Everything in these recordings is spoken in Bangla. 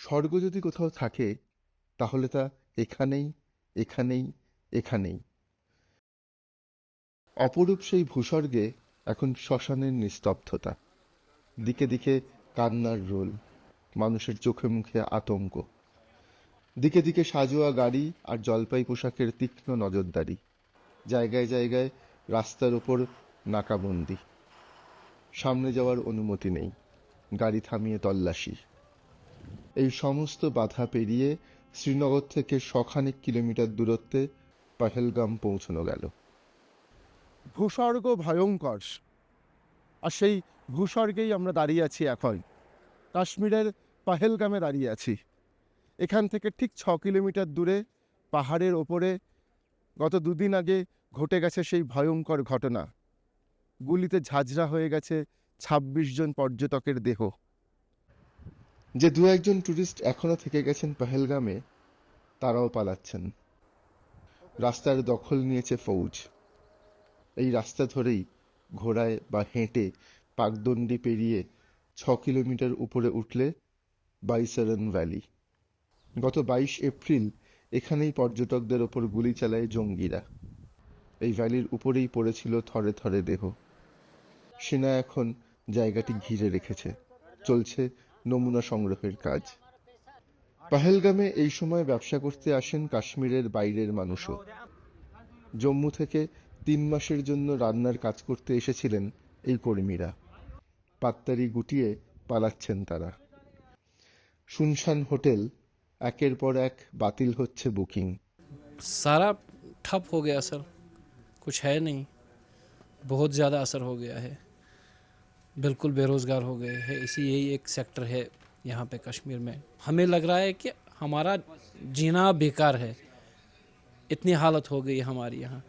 স্বর্গ যদি কোথাও থাকে, তাহলে তা এখানেই এখানেই এখানেই। অপরূপ সেই ভূস্বর্গে এখন শ্মশানের নিস্তব্ধতা। দিকে দিকে কান্নার রোল, মানুষের চোখে মুখে আতঙ্ক। দিকে দিকে সাজোয়া গাড়ি আর জলপাই পোশাকের তীক্ষ্ণ নজরদারি। জায়গায় জায়গায় রাস্তার ওপর নাকাবন্দি। সামনে যাওয়ার অনুমতি নেই। গাড়ি থামিয়ে তল্লাশি। এই সমস্ত বাধা পেরিয়ে শ্রীনগর থেকে শখানেক কিলোমিটার দূরত্বে পাহেলগাম পৌঁছানো গেল। ভূস্বর্গ ভয়ঙ্কর। আর সেই ভূস্বর্গেই আমরা দাঁড়িয়ে আছি এখন। কাশ্মীরের পাহেলগামে দাঁড়িয়ে আছি। এখান থেকে ঠিক ছ কিলোমিটার দূরে, পাহাড়ের ওপরে গত দুদিন আগে ঘটে গেছে সেই ভয়ঙ্কর ঘটনা। গুলিতে ঝাঁঝরা হয়ে গেছে ছাব্বিশ জন পর্যটকের দেহ। যে দু একজন ট্যুরিস্ট এখনও থেকে গেছেন পহেলগামে, তারাও পালাচ্ছেন। রাস্তার দখল নিয়েছে ফৌজ। এই রাস্তা ধরেই ঘোড়ায় বা হেঁটে পাকদণ্ডি পেরিয়ে ছ কিলোমিটার উপরে উঠলে বাইসারন ভ্যালি। গত বাইশ এপ্রিল এখানেই পর্যটকদের ওপর গুলি চালায় জঙ্গিরা। এই ভ্যালির উপরেই পড়েছিল থরে থরে দেহ। সেনা এখন জায়গাটি ঘিরে রেখেছে। চলছে নমুনা সংগ্রহের কাজ পাহেলগামে এই সময় ব্যবসা করতে আসেন কাশ্মীরের বাইরের মানুষও জম্মু থেকে তিন মাসের জন্য রান্নার কাজ করতে এসেছিলেন এই কর্মীরা পাত্তারি গুটিয়ে পালাচ্ছেন তারা শুনশান হোটেল একের পর এক বাতিল হচ্ছে বুকিং सारा ठप हो गया सर कुछ है नहीं बहुत ज़्यादा असर हो गया है बिल्कुल बेरोज़गार हो गए हैं। इसी यही एक सेक्टर है यहाँ पे कश्मीर में। हमें लग रहा है कि हमारा जीना बेकार है। इतनी हालत हो गई हमारी यहाँ।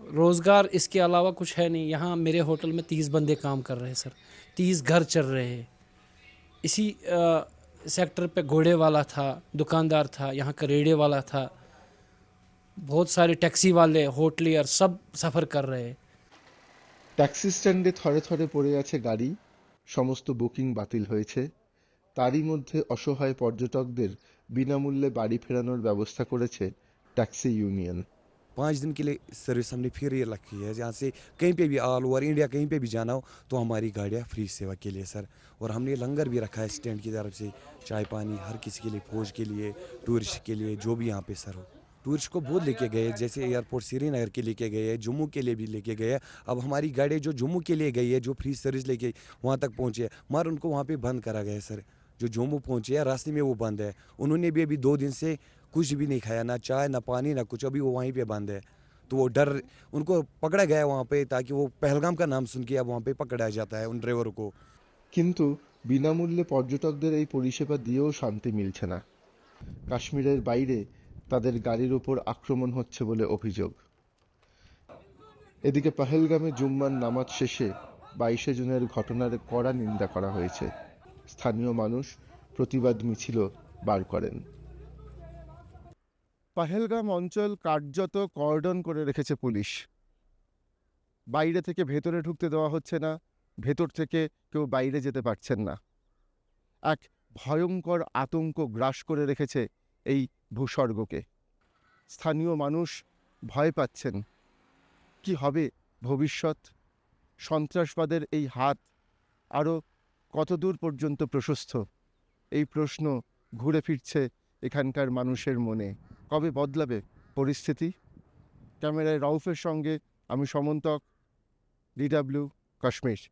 रोज़गार इसके अलावा कुछ है नहीं। यहाँ मेरे होटल में तीस बंदे काम कर रहे हैं सर। तीस घर चल रहे हैं। इसी अ, सेक्टर पे घोड़े वाला था दुकानदार था यहाँ का रेड़े वाला था। बहुत सारे टैक्सी वाले होटलियर सब सफ़र कर रहे हैं। ট্যাক্সি স্ট্যান্ডে থরে থরে পড়ে আছে গাড়ি সমস্ত বুকিং বাতিল হয়েছে তারই মধ্যে অসহায় পর্যটকদের বিনামূল্যে বাড়ি ফেরানোর ব্যবস্থা করেছে ট্যাক্সি ইউনিয়ন पाँच दिन के लिए सर्विस हमने फिर ये रखी है जहाँ से कहीं पे भी ऑल ओवर इंडिया कहीं पे भी जाना हो तो हमारी गाड़ियाँ फ्री सेवा के लिए सर और हमने लंगर भी रखा है स्टैंड की तरफ से चाय पानी हर किसी के लिए फौज के लिए टूरिस्ट के लिए जो भी यहाँ पे सर हो टूरिस्ट को बहुत लेके गए जैसे एयरपोर्ट श्रीनगर के लेके गए हैं जम्मू के लिए भी लेके गए हैं अब हमारी गाड़ी जो जम्मू के लिए गई है जो फ्री सर्विस लेके वहाँ तक पहुँचे है मगर उनको वहाँ पे बंद करा गया है सर जो जम्मू पहुँचे हैं रास्ते में वो बंद है उन्होंने भी अभी दो दिन से कुछ भी नहीं खाया ना चाय ना पानी ना कुछ अभी वो वहीं पे बंद है तो वो डर उनको पकड़ा गया वहाँ पे ताकि वो पहलगाम का नाम सुन के अब वहाँ पे पकड़ा जाता है उन ड्राइवरों को কিন্তু বিনামূল্যে পর্যটকদের এই পরিষেবা দিয়েও শান্তি মিলছে না কাশ্মীরের বাইরে তাদের গাড়ির ওপর আক্রমণ হচ্ছে বলে অভিযোগ। এদিকে পহেলগামে জুম্মার নামাজ শেষে বাইশে জুনের ঘটনার কড়া নিন্দা করা হয়েছে। স্থানীয় মানুষ প্রতিবাদ মিছিল বার করেন। পাহেলগাম অঞ্চল কার্যত কর্ডন করে রেখেছে পুলিশ। বাইরে থেকে ভেতরে ঢুকতে দেওয়া হচ্ছে না, ভেতর থেকে কেউ বাইরে যেতে পারছেন না। এক ভয়ঙ্কর আতঙ্ক গ্রাস করে রেখেছে এই ভূস্বর্গকে। স্থানীয় মানুষ ভয় পাচ্ছেন। কি হবে ভবিষ্যৎ? সন্ত্রাসবাদের এই হাত আরও কতদূর পর্যন্ত প্রশস্ত? এই প্রশ্ন ঘুরে ফিরছে এখানকার মানুষের মনে। কবে বদলাবে পরিস্থিতি? ক্যামেরায় রাউফের সঙ্গে আমি সমন্তক ডিডাব্লিউ কাশ্মীর।